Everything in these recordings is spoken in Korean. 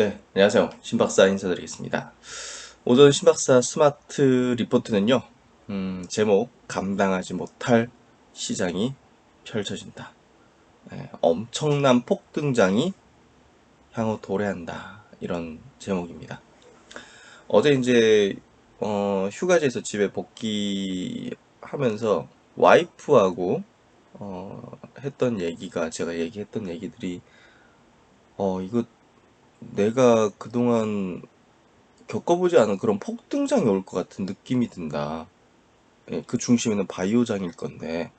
네, 안녕하세요. 신박사 인사드리겠습니다. 오전 신박사 스마트 리포트는요, 음, 제목, 감당하지 못할 시장이 펼쳐진다. 네, 엄청난 폭등장이 향후 도래한다. 이런 제목입니다. 어제 이제, 어, 휴가지에서 집에 복귀하면서 와이프하고, 어, 했던 얘기가, 제가 얘기했던 얘기들이, 어, 이거 내가 그동안 겪어보지 않은 그런 폭등장이 올 것 같은 느낌이 든다. 예, 그 중심에는 바이오장일 건데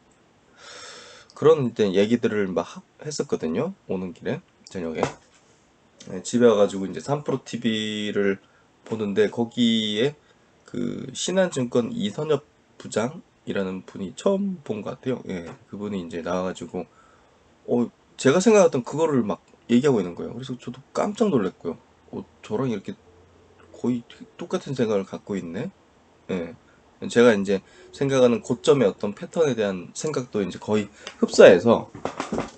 그런 이제 얘기들을 막 하- 했었거든요. 오는 길에 저녁에 예, 집에 와가지고 이제 3프로 TV를 보는데 거기에 그 신한증권 이선엽 부장이라는 분이 처음 본 것 같아요. 예, 그분이 이제 나와가지고 어, 제가 생각했던 그거를 막 얘기하고 있는 거예요. 그래서 저도 깜짝 놀랐고요. 어, 저랑 이렇게 거의 똑같은 생각을 갖고 있네. 예. 제가 이제 생각하는 고점의 어떤 패턴에 대한 생각도 이제 거의 흡사해서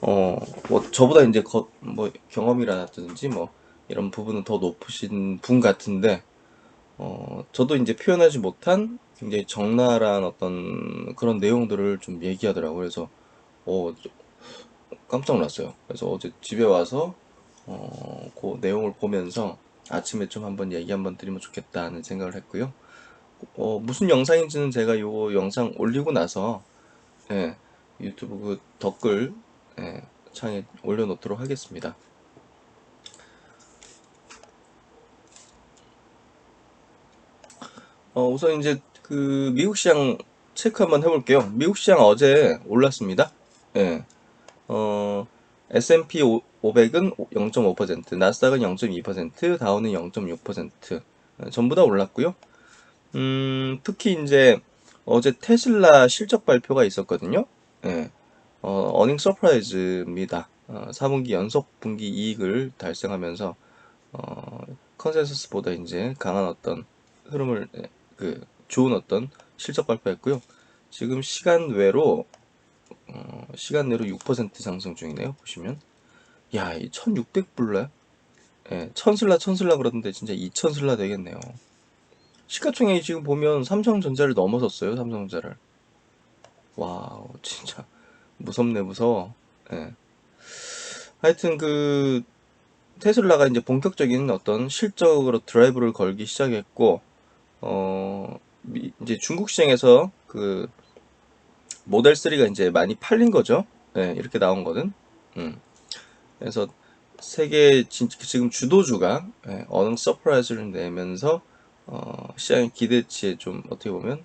어, 뭐 저보다 이제 거, 뭐 경험이라든지 뭐 이런 부분은 더 높으신 분 같은데 어, 저도 이제 표현하지 못한 굉장히 적나라한 어떤 그런 내용들을 좀 얘기하더라고요. 그래서 어, 깜짝 놀랐어요. 그래서 어제 집에 와서 어, 그 내용을 보면서 아침에 좀 한번 얘기 한번 드리면 좋겠다는 생각을 했고요. 어, 무슨 영상인지는 제가 요 영상 올리고 나서 예, 유튜브 그 댓글 예, 창에 올려놓도록 하겠습니다. 어, 우선 이제 그 미국 시장 체크 한번 해볼게요. 미국 시장 어제 올랐습니다. 예, 어, S&P 500은 0.5%, 나스닥은 0.2%, 다우는 0.6%, 어, 전부 다 올랐고요. 음, 특히 이제 어제 테슬라 실적 발표가 있었거든요. 예, 어, 어닝 서프라이즈입니다. 어, 4분기 연속 분기 이익을 달성하면서 어, 컨센서스보다 이제 강한 어떤 흐름을 예, 그 좋은 어떤 실적 발표했고요. 지금 시간 외로 어, 시간 내로 6% 상승 중이네요. 보시면 야, 이 1600불래? 예, 천슬라 천슬라 그러던데 진짜 2000슬라 되겠네요. 시가총액이 지금 보면 삼성전자를 넘어섰어요. 삼성전자를. 와우, 진짜 무섭네 무서워. 예. 하여튼 그 테슬라가 이제 본격적인 어떤 실적으로 드라이브를 걸기 시작했고 어 미- 이제 중국 시장에서 그 모델 3가 이제 많이 팔린 거죠. 예, 이렇게 나온 거는. 음. 그래서 세계 진- 지금 주도주가 예, 어느 서프라이즈를 내면서 어, 시장의 기대치에 좀 어떻게 보면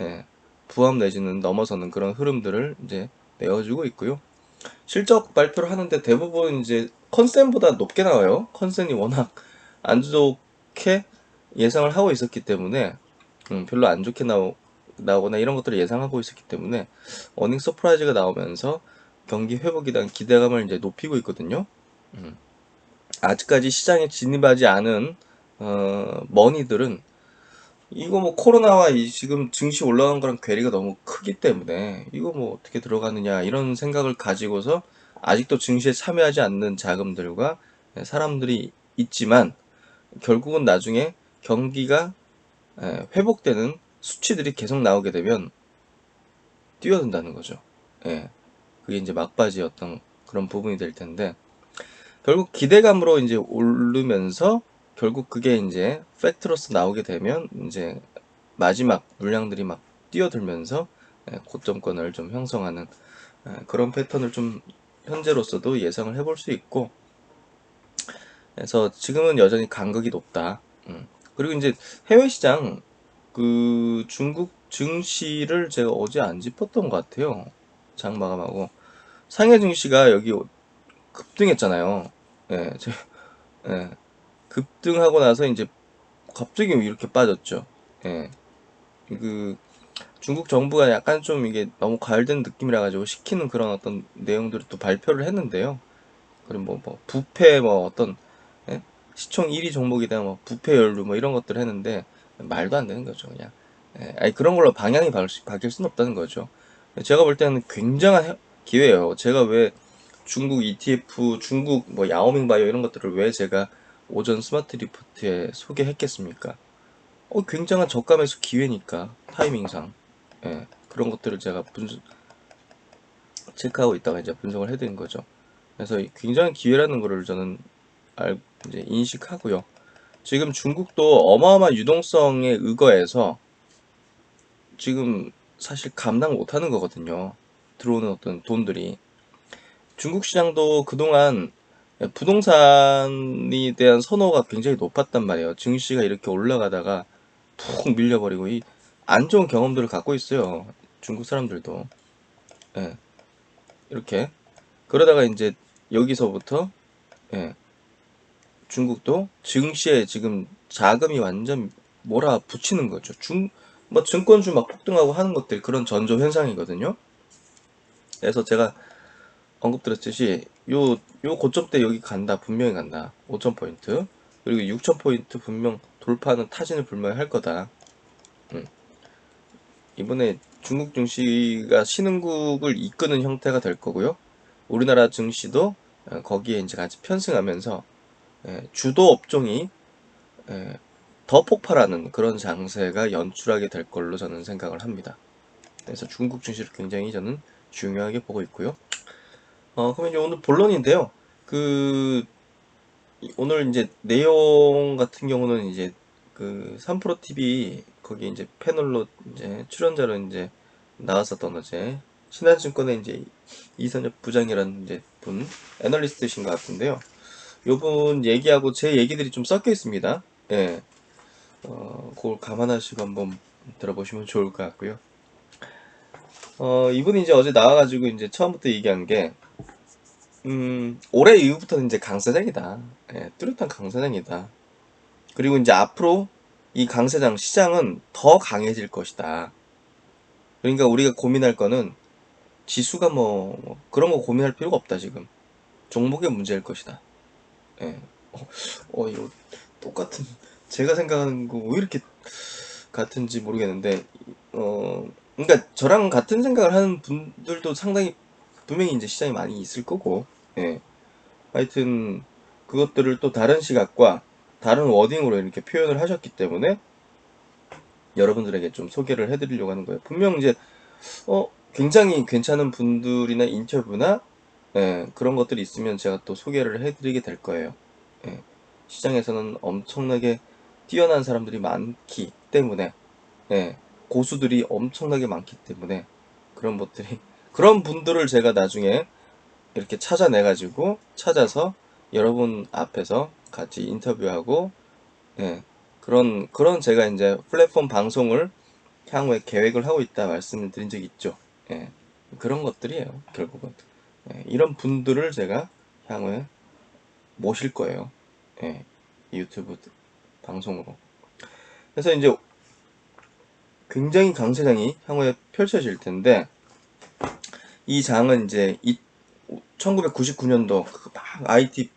예, 부합 내지는 넘어서는 그런 흐름들을 이제 내어주고 있고요. 실적 발표를 하는데 대부분 이제 컨센보다 높게 나와요. 컨센이 워낙 안 좋게 예상을 하고 있었기 때문에 음, 별로 안 좋게 나오, 나오거나 이런 것들을 예상하고 있었기 때문에 어닝 서프라이즈가 나오면서 경기 회복에 대한 기대감을 이제 높이고 있거든요. 음. 아직까지 시장에 진입하지 않은 어, 머니들은 이거 뭐 코로나와 이 지금 증시 올라간 거랑 괴리가 너무 크기 때문에 이거 뭐 어떻게 들어가느냐 이런 생각을 가지고서 아직도 증시에 참여하지 않는 자금들과 사람들이 있지만 결국은 나중에 경기가 에, 회복되는 수치들이 계속 나오게 되면 뛰어든다는 거죠. 예. 그게 이제 막바지 어떤 그런 부분이 될 텐데 결국 기대감으로 이제 오르면서 결국 그게 이제 팩트로서 나오게 되면 이제 마지막 물량들이 막 뛰어들면서 예, 고점권을 좀 형성하는 예, 그런 패턴을 좀 현재로서도 예상을 해볼 수 있고 그래서 지금은 여전히 간극이 높다. 음. 그리고 이제 해외 시장 그 중국 증시를 제가 어제 안 짚었던 것 같아요. 장 마감하고 상해 증시가 여기 급등했잖아요. 예, 제, 예, 급등하고 나서 이제 갑자기 이렇게 빠졌죠. 예, 그 중국 정부가 약간 좀 이게 너무 과열된 느낌이라 가지고 시키는 그런 어떤 내용들을 또 발표를 했는데요. 그리고 뭐, 뭐 부패 뭐 어떤 예? 시총 1위 종목에 대한 뭐 부패 연루 뭐 이런 것들을 했는데 말도 안 되는 거죠, 그냥. 예, 아니 그런 걸로 방향이 바뀔, 수- 바뀔 수는 없다는 거죠. 제가 볼 때는 굉장한 해- 기회예요. 제가 왜 중국 ETF, 중국 뭐 야오밍 바이오 이런 것들을 왜 제가 오전 스마트 리포트에 소개했겠습니까? 어, 굉장한 저가 매수 기회니까 타이밍상 예, 그런 것들을 제가 분석 체크하고 있다가 이제 분석을 해드린 거죠. 그래서 이 굉장한 기회라는 거를 저는 알 이제 인식하고요. 지금 중국도 어마어마한 유동성에 의거해서 지금 사실 감당 못하는 거거든요. 들어오는 어떤 돈들이 중국 시장도 그동안 부동산에 대한 선호가 굉장히 높았단 말이에요. 증시가 이렇게 올라가다가 푹 밀려버리고 이 안 좋은 경험들을 갖고 있어요. 중국 사람들도. 예. 이렇게. 그러다가 이제 여기서부터 예. 중국도 증시에 지금 자금이 완전 몰아붙이는 거죠. 중, 뭐 증권주 막 폭등하고 하는 것들 그런 전조 현상이거든요. 그래서 제가 언급드렸듯이 요, 요 고점대 여기 간다. 분명히 간다. 5,000포인트. 그리고 6,000포인트 분명 돌파는 타진을 분명히 할 거다. 음. 이번에 중국 증시가 신흥국을 이끄는 형태가 될 거고요. 우리나라 증시도 어, 거기에 이제 같이 편승하면서 예, 주도 업종이 예, 더 폭발하는 그런 장세가 연출하게 될 걸로 저는 생각을 합니다. 그래서 중국 증시를 굉장히 저는 중요하게 보고 있고요. 어, 그러면 이제 오늘 본론인데요. 그 이- 오늘 이제 내용 같은 경우는 이제 그 3프로 TV 거기 이제 패널로 이제 출연자로 이제 나왔었던 어제 신한증권의 이제 이선엽 부장이라는 이제 분 애널리스트신 것 같은데요. 요분 얘기하고 제 얘기들이 좀 섞여 있습니다. 예. 어, 그걸 감안하시고 한번 들어보시면 좋을 것 같고요. 어, 이분이 이제 어제 나와가지고 이제 처음부터 얘기한 게, 음, 올해 이후부터는 이제 강세장이다. 예, 뚜렷한 강세장이다. 그리고 이제 앞으로 이 강세장 시장은 더 강해질 것이다. 그러니까 우리가 고민할 거는 지수가 뭐, 뭐 그런 거 고민할 필요가 없다, 지금. 종목의 문제일 것이다. 예. 어, 어, 이거 똑같은, 제가 생각하는 거 왜 이렇게 같은지 모르겠는데, 어, 그러니까 저랑 같은 생각을 하는 분들도 상당히 분명히 이제 시장이 많이 있을 거고, 예. 하여튼, 그것들을 또 다른 시각과 다른 워딩으로 이렇게 표현을 하셨기 때문에 여러분들에게 좀 소개를 해드리려고 하는 거예요. 분명 이제, 어, 굉장히 괜찮은 분들이나 인터뷰나 예, 그런 것들이 있으면 제가 또 소개를 해드리게 될 거예요. 예, 시장에서는 엄청나게 뛰어난 사람들이 많기 때문에, 예, 고수들이 엄청나게 많기 때문에 그런 것들이 그런 분들을 제가 나중에 이렇게 찾아내 가지고 찾아서 여러분 앞에서 같이 인터뷰하고, 예, 그런 그런 제가 이제 플랫폼 방송을 향후에 계획을 하고 있다 말씀을 드린 적이 있죠. 예, 그런 것들이에요. 결국은. 예, 이런 분들을 제가 향후에 모실 거예요. 예, 유튜브 방송으로. 그래서 이제 굉장히 강세장이 향후에 펼쳐질 텐데, 이 장은 이제 1999년도 그 막 IT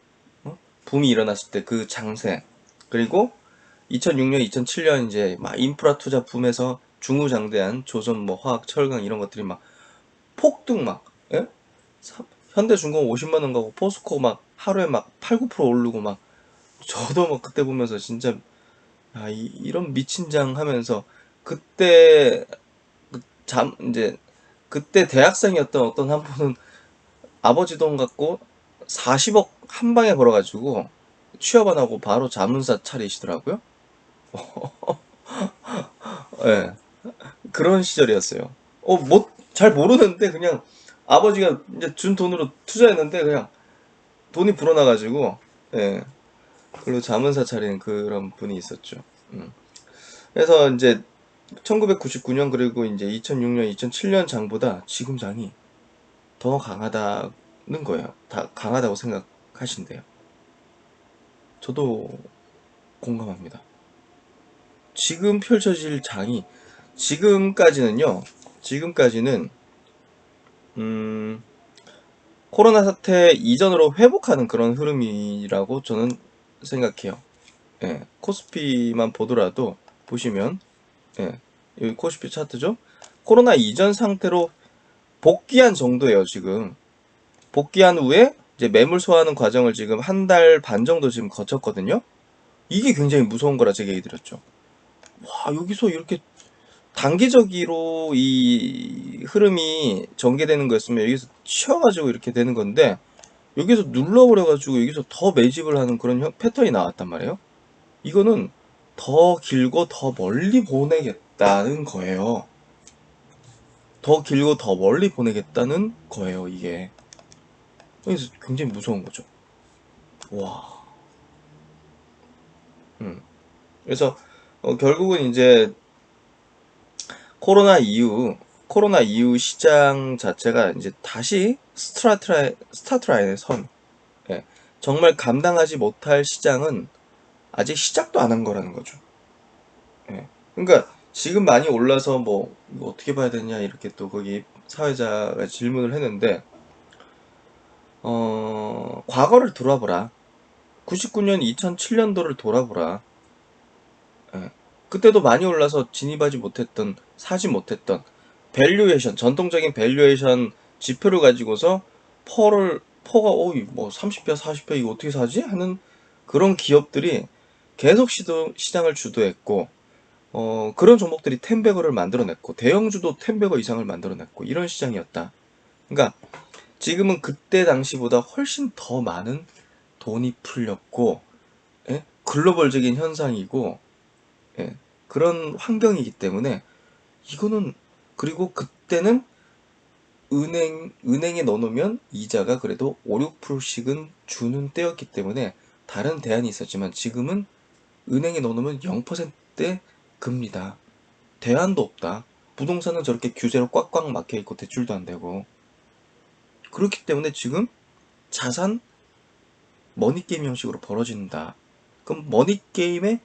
어? 붐이 일어났을 때 그 장세, 그리고 2006년, 2007년 이제 막 인프라 투자 붐에서 중후장대한 조선 뭐 화학, 철강 이런 것들이 막 폭등 막, 예? 사- 현대중공 50만 원 가고 포스코 막 하루에 막 8, 9% 오르고 막 저도 막 그때 보면서 진짜 야, 이, 이런 미친 장 하면서 그때 그 잠 이제 그때 대학생이었던 어떤 한 분은 아버지 돈 갖고 40억 한 방에 벌어가지고 취업 안 하고 바로 자문사 차리시더라고요. 예. 그런 시절이었어요. 어, 뭐, 잘 모르는데 그냥 아버지가 이제 준 돈으로 투자했는데 그냥 돈이 불어나가지고, 예. 그리고 자문사 차린 그런 분이 있었죠. 음. 그래서 이제 1999년 그리고 이제 2006년, 2007년 장보다 지금 장이 더 강하다는 거예요. 다 강하다고 생각하신대요. 저도 공감합니다. 지금 펼쳐질 장이 지금까지는요. 지금까지는 음, 코로나 사태 이전으로 회복하는 그런 흐름이라고 저는 생각해요. 예, 코스피만 보더라도 보시면 예, 여기 코스피 차트죠. 코로나 이전 상태로 복귀한 정도예요, 지금. 복귀한 후에 이제 매물 소화하는 과정을 지금 한 달 반 정도 지금 거쳤거든요. 이게 굉장히 무서운 거라 제가 얘기 드렸죠. 와, 여기서 이렇게 단기적으로 이 흐름이 전개되는 거였으면 여기서 치워가지고 이렇게 되는 건데 여기서 눌러버려가지고 여기서 더 매집을 하는 그런 형- 패턴이 나왔단 말이에요. 이거는 더 길고 더 멀리 보내겠다는 거예요. 더 길고 더 멀리 보내겠다는 거예요, 이게. 그래서 굉장히 무서운 거죠. 와. 음. 그래서 어, 결국은 이제 코로나 이후 코로나 이후 시장 자체가 이제 다시 스타트 스타트 라인에 선. 예. 정말 감당하지 못할 시장은 아직 시작도 안 한 거라는 거죠. 예. 그러니까 지금 많이 올라서 뭐 어떻게 봐야 되냐 이렇게 또 거기 사회자가 질문을 했는데 어 과거를 돌아보라. 99년 2007년도를 돌아보라. 예. 그때도 많이 올라서 진입하지 못했던 사지 못했던 밸류에이션 전통적인 밸류에이션 지표를 가지고서 퍼를 퍼가 어이 뭐 30배 40배 이거 어떻게 사지 하는 그런 기업들이 계속 시도, 시장을 주도했고 어, 그런 종목들이 텐베거를 만들어냈고 대형주도 텐베거 이상을 만들어냈고 이런 시장이었다. 그러니까 지금은 그때 당시보다 훨씬 더 많은 돈이 풀렸고 예? 글로벌적인 현상이고 예, 그런 환경이기 때문에 이거는 그리고 그때는 은행 은행에 넣어놓으면 이자가 그래도 5, 6%씩은 주는 때였기 때문에 다른 대안이 있었지만 지금은 은행에 넣어놓으면 0%대 금리다. 대안도 없다. 부동산은 저렇게 규제로 꽉꽉 막혀 있고 대출도 안 되고 그렇기 때문에 지금 자산 머니게임 형식으로 벌어진다. 그럼 머니게임의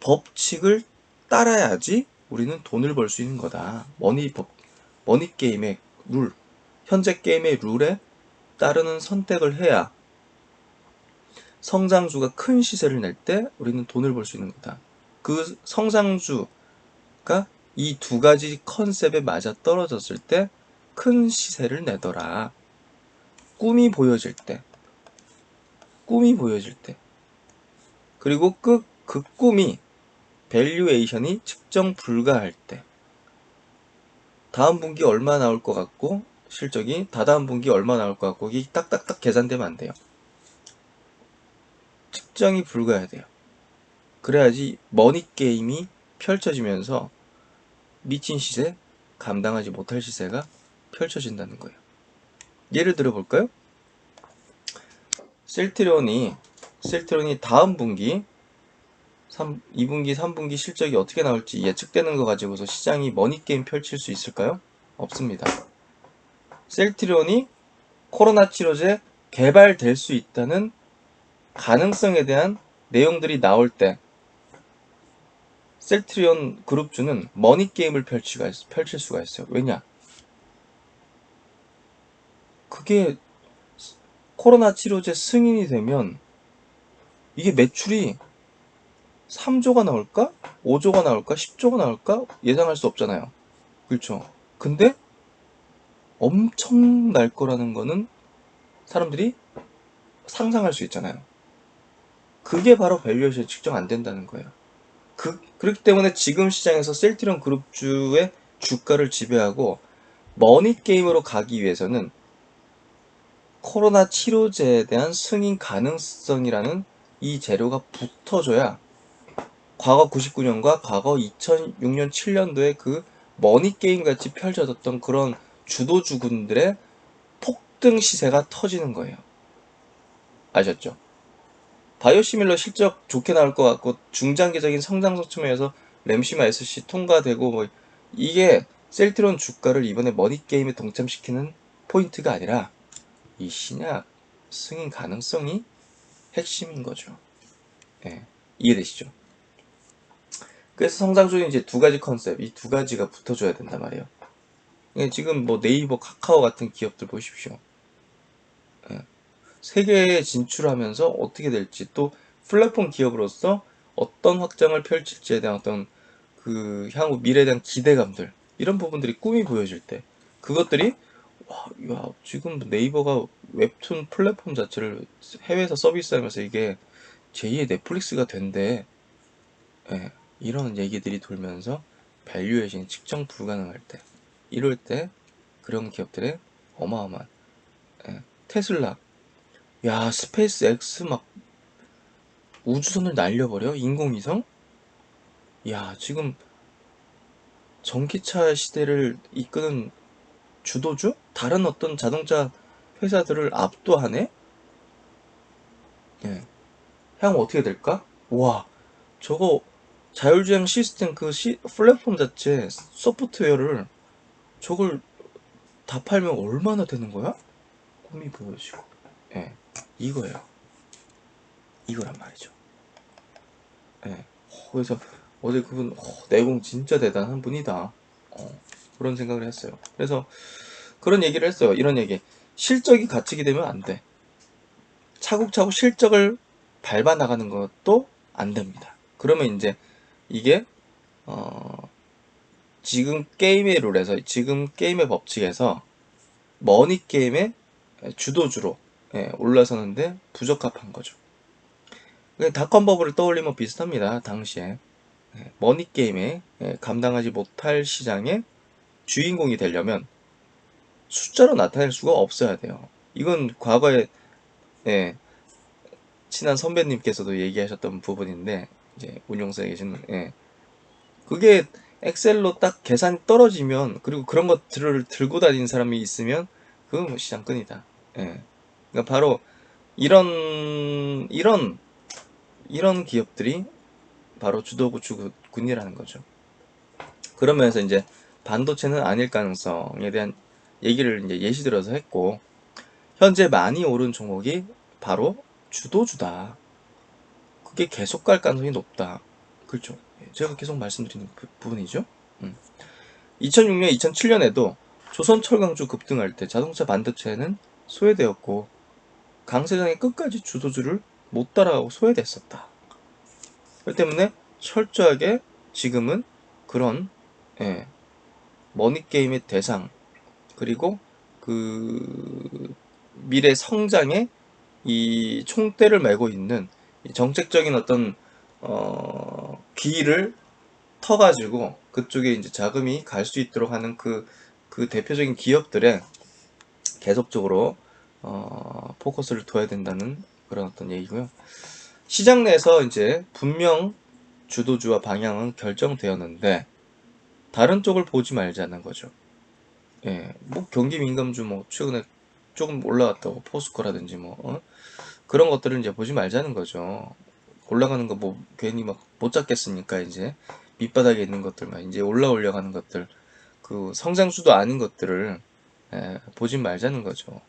법칙을 따라야지 우리는 돈을 벌 수 있는 거다. 머니 법, 머니 게임의 룰, 현재 게임의 룰에 따르는 선택을 해야 성장주가 큰 시세를 낼 때 우리는 돈을 벌 수 있는 거다. 그 성장주가 이 두 가지 컨셉에 맞아 떨어졌을 때 큰 시세를 내더라. 꿈이 보여질 때, 꿈이 보여질 때, 그리고 그, 그 꿈이 밸류에이션이 측정 불가할 때, 다음 분기 얼마 나올 것 같고, 실적이 다다음 분기 얼마 나올 것 같고, 이게 딱딱딱 계산되면 안 돼요. 측정이 불가해야 돼요. 그래야지 머니 게임이 펼쳐지면서 미친 시세, 감당하지 못할 시세가 펼쳐진다는 거예요. 예를 들어 볼까요? 셀트리온이 셀트리온이 다음 분기 3, 2분기, 3분기 실적이 어떻게 나올지 예측되는 거 가지고서 시장이 머니 게임 펼칠 수 있을까요? 없습니다. 셀트리온이 코로나 치료제 개발될 수 있다는 가능성에 대한 내용들이 나올 때 셀트리온 그룹주는 머니 게임을 펼치가, 펼칠 수가 있어요. 왜냐? 그게 코로나 치료제 승인이 되면 이게 매출이 3조가 나올까? 5조가 나올까? 10조가 나올까? 예상할 수 없잖아요. 그렇죠? 근데 엄청 날 거라는 거는 사람들이 상상할 수 있잖아요. 그게 바로 밸류에이션 측정 안 된다는 거예요. 그, 그렇기 때문에 지금 시장에서 셀트리온 그룹주의 주가를 지배하고 머니 게임으로 가기 위해서는 코로나 치료제에 대한 승인 가능성이라는 이 재료가 붙어줘야 과거 99년과 과거 2006년 7년도에 그 머니 게임 같이 펼쳐졌던 그런 주도주군들의 폭등 시세가 터지는 거예요. 아셨죠? 바이오시밀러 실적 좋게 나올 것 같고 중장기적인 성장성 측면에서 램시마 SC 통과되고 뭐 이게 셀트론 주가를 이번에 머니 게임에 동참시키는 포인트가 아니라 이 신약 승인 가능성이 핵심인 거죠. 예, 이해되시죠? 그래서 성장주는 이제 두 가지 컨셉, 이 두 가지가 붙어줘야 된단 말이에요. 예, 지금 뭐 네이버, 카카오 같은 기업들 보십시오. 예, 세계에 진출하면서 어떻게 될지 또 플랫폼 기업으로서 어떤 확장을 펼칠지에 대한 어떤 그 향후 미래에 대한 기대감들 이런 부분들이 꿈이 보여질 때 그것들이 와, 야, 지금 네이버가 웹툰 플랫폼 자체를 해외에서 서비스하면서 이게 제2의 넷플릭스가 된대. 예, 이런 얘기들이 돌면서 밸류에이션이 측정 불가능할 때, 이럴 때 그런 기업들의 어마어마한 예, 테슬라, 야 스페이스 X 막 우주선을 날려버려 인공위성? 야 지금 전기차 시대를 이끄는 주도주? 다른 어떤 자동차 회사들을 압도하네? 예. 향 어떻게 될까? 와, 저거 자율주행 시스템 그 시, 플랫폼 자체 소프트웨어를 저걸 다 팔면 얼마나 되는 거야? 꿈이 보여지고. 예. 이거예요. 이거란 말이죠. 예. 어, 그래서 어제 그분 어, 내공 진짜 대단한 분이다. 어, 그런 생각을 했어요. 그래서 그런 얘기를 했어요. 이런 얘기. 실적이 갇히게 되면 안 돼. 차곡차곡 실적을 밟아 나가는 것도 안 됩니다. 그러면 이제 이게 어 지금 게임의 룰에서 지금 게임의 법칙에서 머니 게임의 주도주로 예, 올라서는데 부적합한 거죠. 닷컴 버블을 떠올리면 비슷합니다. 당시에 예, 머니 게임에 예, 감당하지 못할 시장의 주인공이 되려면 숫자로 나타낼 수가 없어야 돼요. 이건 과거에 예, 친한 선배님께서도 얘기하셨던 부분인데 이제 운용사에 계신 예, 그게 엑셀로 딱 계산이 떨어지면 그리고 그런 것들을 들고 다니는 사람이 있으면 그건 뭐 시장 끈이다. 예. 그러니까 바로 이런 이런 이런 기업들이 바로 주도구 주군이라는 거죠. 그러면서 이제 반도체는 아닐 가능성에 대한 얘기를 이제 예시 들어서 했고 현재 많이 오른 종목이 바로 주도주다. 그게 계속 갈 가능성이 높다. 그렇죠. 예, 제가 계속 말씀드리는 부, 분이죠 음. 2006년, 2007년에도 조선철강주 급등할 때 자동차 반도체는 소외되었고 강세장이 끝까지 주도주를 못 따라가고 소외됐었다. 그렇기 때문에 철저하게 지금은 그런 예, 머니게임의 대상 그리고 그 미래 성장의 이 총대를 메고 있는 정책적인 어떤 어, 기를 터가지고 그쪽에 이제 자금이 갈 수 있도록 하는 그, 그 대표적인 기업들에 계속적으로 어, 포커스를 둬야 된다는 그런 어떤 얘기고요. 시장 내에서 이제 분명 주도주와 방향은 결정되었는데 다른 쪽을 보지 말자는 거죠. 예, 뭐 경기 민감주 뭐 최근에 조금 올라갔다고 포스코라든지 뭐 어? 그런 것들을 이제 보지 말자는 거죠. 올라가는 거 뭐 괜히 막 못 잡겠습니까 이제 밑바닥에 있는 것들만 이제 올라올려 가는 것들 그 성장수도 아닌 것들을 예, 보지 말자는 거죠.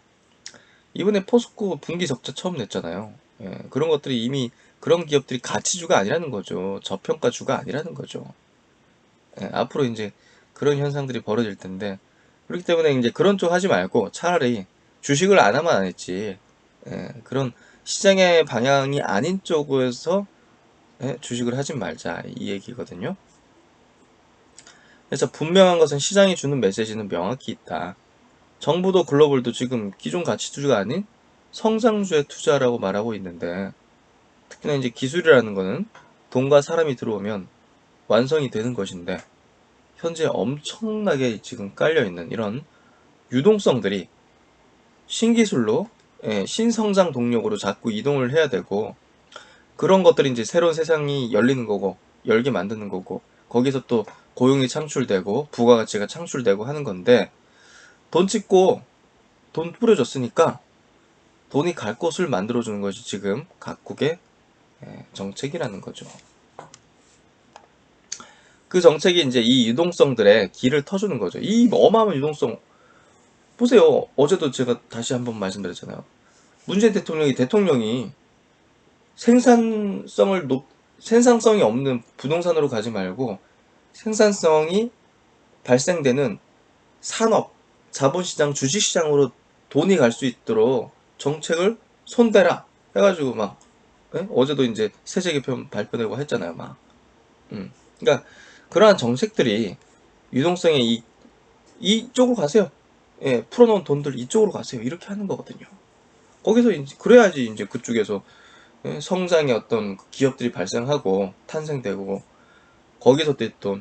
이번에 포스코 분기 적자 처음 냈잖아요. 예, 그런 것들이 이미 그런 기업들이 가치주가 아니라는 거죠. 저평가주가 아니라는 거죠. 예, 앞으로 이제 그런 현상들이 벌어질 텐데 그렇기 때문에 이제 그런 쪽 하지 말고 차라리 주식을 안 하면 안 했지. 예, 그런 시장의 방향이 아닌 쪽에서 예, 주식을 하지 말자 이 얘기거든요. 그래서 분명한 것은 시장이 주는 메시지는 명확히 있다. 정부도 글로벌도 지금 기존 가치주가 아닌 성장주의 투자라고 말하고 있는데 특히나 이제 기술이라는 거는 돈과 사람이 들어오면 완성이 되는 것인데 현재 엄청나게 지금 깔려 있는 이런 유동성들이 신기술로 예, 신성장 동력으로 자꾸 이동을 해야 되고 그런 것들이 이제 새로운 세상이 열리는 거고 열게 만드는 거고 거기서 또 고용이 창출되고 부가가치가 창출되고 하는 건데 돈 찍고 돈 뿌려줬으니까 돈이 갈 곳을 만들어주는 것이 지금 각국의 예, 정책이라는 거죠. 그 정책이 이제 이 유동성들의 길을 터주는 거죠. 이 어마어마한 유동성. 보세요. 어제도 제가 다시 한번 말씀드렸잖아요. 문재인 대통령이 대통령이 생산성을 높, 생산성이 없는 부동산으로 가지 말고 생산성이 발생되는 산업, 자본시장, 주식시장으로 돈이 갈 수 있도록 정책을 손대라 해가지고 막 예? 어제도 이제 세제 개편 발표되고 했잖아요, 막. 음. 그러니까 그러한 정책들이 유동성에 이, 이쪽으로 가세요. 예, 풀어놓은 돈들 이쪽으로 가세요. 이렇게 하는 거거든요. 거기서 이제 그래야지 이제 그쪽에서 예, 성장의 어떤 기업들이 발생하고 탄생되고 거기서 또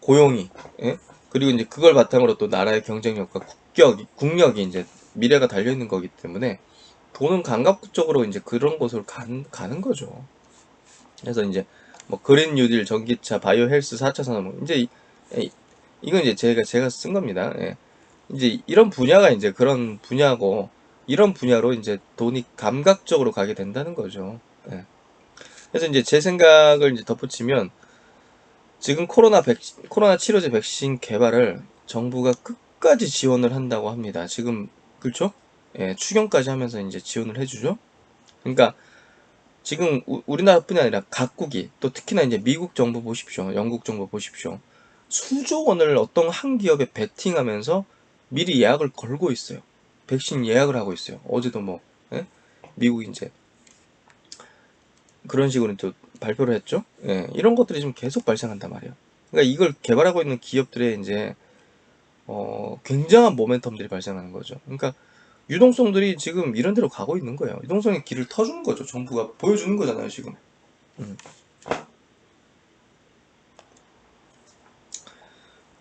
고용이 예? 그리고 이제 그걸 바탕으로 또 나라의 경쟁력과 국격이 국력이 이제 미래가 달려 있는 거기 때문에 돈은 감각적으로 이제 그런 곳으로 간, 가는 거죠. 그래서 이제 뭐 그린 뉴딜, 전기차, 바이오 헬스, 4차 산업 뭐 이제 이, 이- 이건 이제 제가 제가 쓴 겁니다. 예. 이제 이런 분야가 이제 그런 분야고 이런 분야로 이제 돈이 감각적으로 가게 된다는 거죠. 예. 그래서 이제 제 생각을 이제 덧붙이면 지금 코로나 백 코로나 치료제 백신 개발을 정부가 끝까지 지원을 한다고 합니다. 지금 그렇죠? 예, 추경까지 하면서 이제 지원을 해주죠. 그러니까 지금 우, 우리나라뿐이 아니라 각국이 또 특히나 이제 미국 정부 보십시오. 영국 정부 보십시오. 수조 원을 어떤 한 기업에 베팅하면서 미리 예약을 걸고 있어요. 백신 예약을 하고 있어요. 어제도 뭐 예? 미국 이제 그런 식으로 또 발표를 했죠. 예, 이런 것들이 지금 계속 발생한단 말이에요. 그러니까 이걸 개발하고 있는 기업들의 이제 어, 굉장한 모멘텀들이 발생하는 거죠. 그러니까 유동성들이 지금 이런 데로 가고 있는 거예요. 유동성의 길을 터주는 거죠. 정부가 보여주는 거잖아요, 지금. 음.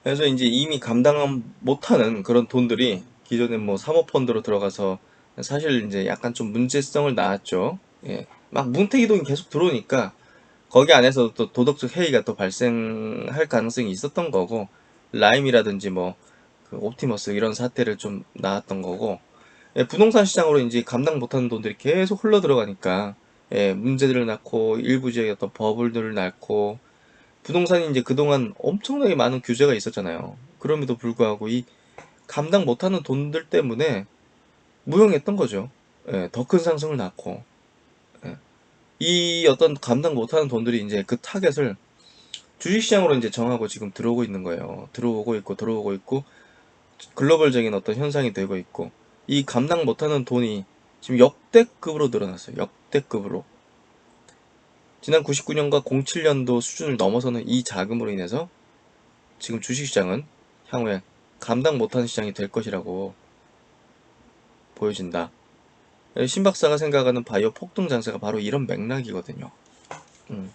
그래서 이제 이미 감당 못하는 그런 돈들이 기존에 뭐 사모펀드로 들어가서 사실 이제 약간 좀 문제성을 낳았죠. 예. 막 문태기 돈이 계속 들어오니까 거기 안에서 또 도덕적 해이가 또 발생할 가능성이 있었던 거고 라임이라든지 뭐 그 옵티머스 이런 사태를 좀 낳았던 거고 예, 부동산 시장으로 이제 감당 못하는 돈들이 계속 흘러 들어가니까 예, 문제들을 낳고 일부 지역에 어떤 버블들을 낳고 부동산이 이제 그동안 엄청나게 많은 규제가 있었잖아요. 그럼에도 불구하고 이 감당 못하는 돈들 때문에 무용했던 거죠. 예, 더 큰 상승을 낳고 예. 이 어떤 감당 못하는 돈들이 이제 그 타겟을 주식시장으로 이제 정하고 지금 들어오고 있는 거예요. 들어오고 있고 들어오고 있고 글로벌적인 어떤 현상이 되고 있고 이 감당 못하는 돈이 지금 역대급으로 늘어났어요. 역대급으로. 지난 99년과 07년도 수준을 넘어서는 이 자금으로 인해서 지금 주식시장은 향후에 감당 못하는 시장이 될 것이라고 보여진다. 신 박사가 생각하는 바이오 폭등 장세가 바로 이런 맥락이거든요. 음.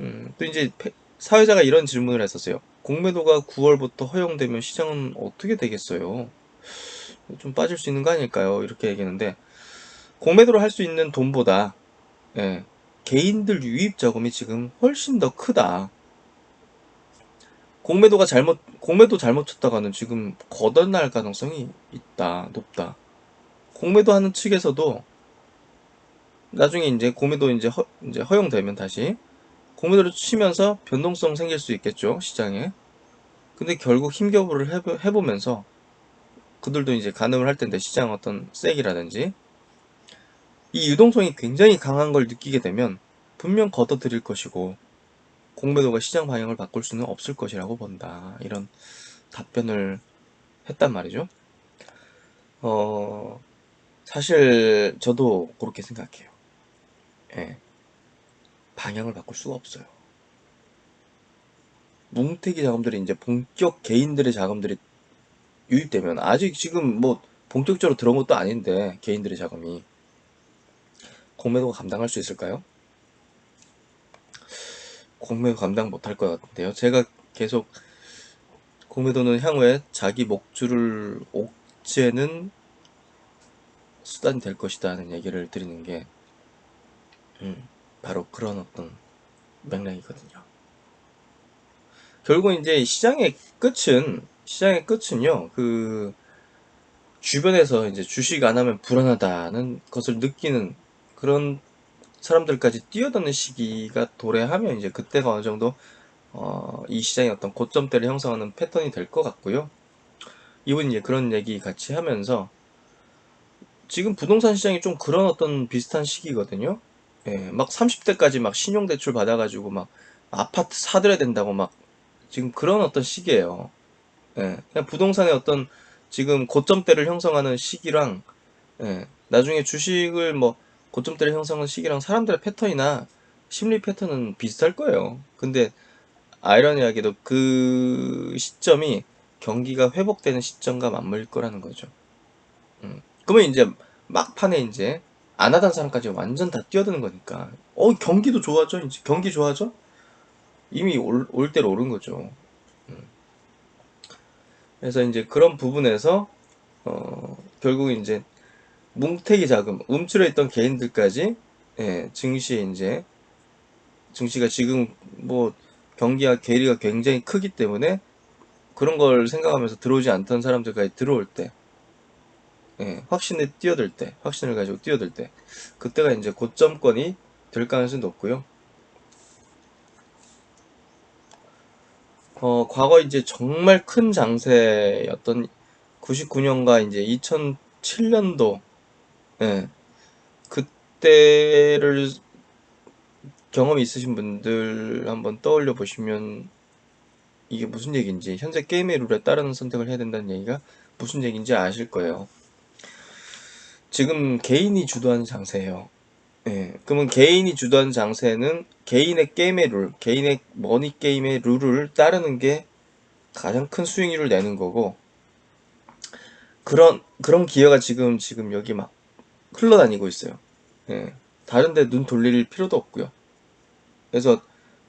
음, 또 이제 페- 사회자가 이런 질문을 했었어요. 공매도가 9월부터 허용되면 시장은 어떻게 되겠어요? 좀 빠질 수 있는 거 아닐까요? 이렇게 얘기했는데 공매도를 할수 있는 돈보다 예, 개인들 유입 자금이 지금 훨씬 더 크다. 공매도가 잘못 공매도 잘못 쳤다가는 지금 거덜날 가능성이 있다. 높다. 공매도 하는 측에서도 나중에 이제 공매도 이제 허, 이제 허용되면 다시 공매도를 치면서 변동성 생길 수 있겠죠 시장에. 근데 결국 힘겨루를 해보, 해보면서 그들도 이제 가늠을 할 텐데 시장 어떤 세기라든지 이 유동성이 굉장히 강한 걸 느끼게 되면 분명 걷어들일 것이고 공매도가 시장 방향을 바꿀 수는 없을 것이라고 본다. 이런 답변을 했단 말이죠. 어, 사실 저도 그렇게 생각해요. 예. 방향을 바꿀 수가 없어요. 뭉태기 자금들이 이제 본격 개인들의 자금들이 유입되면 아직 지금 뭐 본격적으로 들어온 것도 아닌데 개인들의 자금이 공매도가 감당할 수 있을까요? 공매도 감당 못할 것 같은데요. 제가 계속 공매도는 향후에 자기 목줄을 옥죄는 수단이 될 것이다 하는 얘기를 드리는 게 음, 바로 그런 어떤 맥락이거든요. 결국 이제 시장의 끝은 시장의 끝은요. 그 주변에서 이제 주식 안 하면 불안하다는 것을 느끼는 그런 사람들까지 뛰어드는 시기가 도래하면 이제 그때가 어느 정도 어, 이 시장의 어떤 고점대를 형성하는 패턴이 될 것 같고요. 이분 이제 그런 얘기 같이 하면서 지금 부동산 시장이 좀 그런 어떤 비슷한 시기거든요. 예, 막 30대까지 막 신용대출 받아가지고 막 아파트 사들여야 된다고 막 지금 그런 어떤 시기예요. 예, 그냥 부동산의 어떤 지금 고점대를 형성하는 시기랑 예, 나중에 주식을 뭐 고점대를 형성하는 시기랑 사람들의 패턴이나 심리 패턴은 비슷할 거예요. 근데 아이러니하게도 그 시점이 경기가 회복되는 시점과 맞물릴 거라는 거죠. 음. 그러면 이제 막판에 이제 안 하던 사람까지 완전 다 뛰어드는 거니까. 어, 경기도 좋아져, 이제. 경기 좋아져? 이미 올, 올 대로 오른 거죠. 음. 그래서 이제 그런 부분에서, 어, 결국 이제 뭉태기 자금, 움츠려 있던 개인들까지, 예, 증시에 이제, 증시가 지금 뭐, 경기와 괴리가 굉장히 크기 때문에 그런 걸 생각하면서 들어오지 않던 사람들까지 들어올 때, 예, 확신에 뛰어들 때, 확신을 가지고 뛰어들 때, 그때가 이제 고점권이 될 가능성이 높고요. 어, 과거 이제 정말 큰 장세였던 99년과 이제 2007년도, 예, 그때를 경험이 있으신 분들 한번 떠올려 보시면 이게 무슨 얘기인지, 현재 게임의 룰에 따르는 선택을 해야 된다는 얘기가 무슨 얘기인지 아실 거예요. 지금 개인이 주도하는 장세예요. 예, 그러면 개인이 주도하는 장세는 개인의 게임의 룰, 개인의 머니 게임의 룰을 따르는 게 가장 큰 수익률을 내는 거고 그런 그런 기회가 지금 지금 여기 막 흘러다니고 있어요. 예, 다른데 눈 돌릴 필요도 없고요. 그래서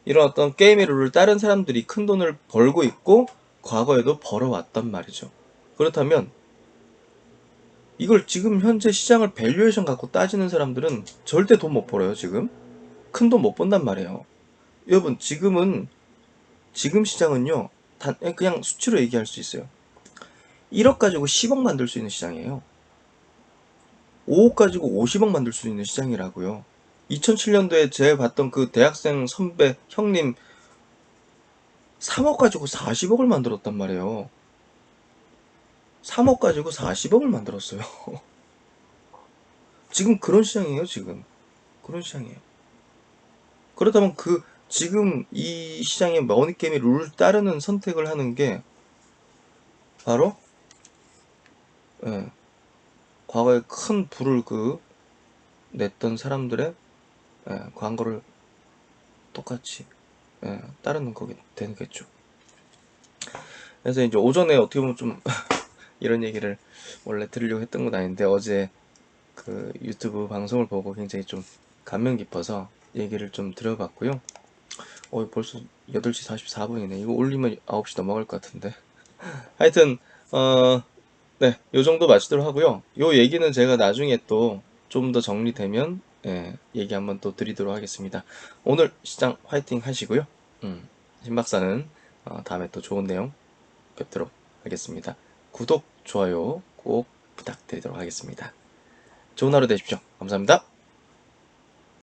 이런 어떤 게임의 룰을 따른 사람들이 큰 돈을 벌고 있고 과거에도 벌어왔단 말이죠. 그렇다면 이걸 지금 현재 시장을 밸류에이션 갖고 따지는 사람들은 절대 돈 못 벌어요, 지금. 큰 돈 못 번단 말이에요. 여러분, 지금은, 지금 시장은요, 단, 그냥 수치로 얘기할 수 있어요. 1억 가지고 10억 만들 수 있는 시장이에요. 5억 가지고 50억 만들 수 있는 시장이라고요. 2007년도에 제가 봤던 그 대학생 선배, 형님, 3억 가지고 40억을 만들었단 말이에요. 3억 가지고 40억을 만들었어요. 지금 그런 시장이에요, 지금. 그런 시장이에요. 그렇다면 그, 지금 이 시장의 머니게임의 룰을 따르는 선택을 하는 게, 바로, 예, 과거에 큰 불을 그, 냈던 사람들의, 예, 광고를 똑같이, 예, 따르는 거게 되겠죠. 그래서 이제 오전에 어떻게 보면 좀, 이런 얘기를 원래 들으려고 했던 건 아닌데 어제 그 유튜브 방송을 보고 굉장히 좀 감명 깊어서 얘기를 좀 들어봤고요. 어, 벌써 8시 44분이네. 이거 올리면 9시 넘어갈 것 같은데. 하여튼, 어, 네, 요 정도 마치도록 하고요. 요 얘기는 제가 나중에 또 좀 더 정리되면, 예, 얘기 한번 또 드리도록 하겠습니다. 오늘 시장 화이팅 하시고요. 음, 신박사는 어, 다음에 또 좋은 내용 뵙도록 하겠습니다. 구독, 좋아요 꼭 부탁드리도록 하겠습니다. 좋은 하루 되십시오. 감사합니다.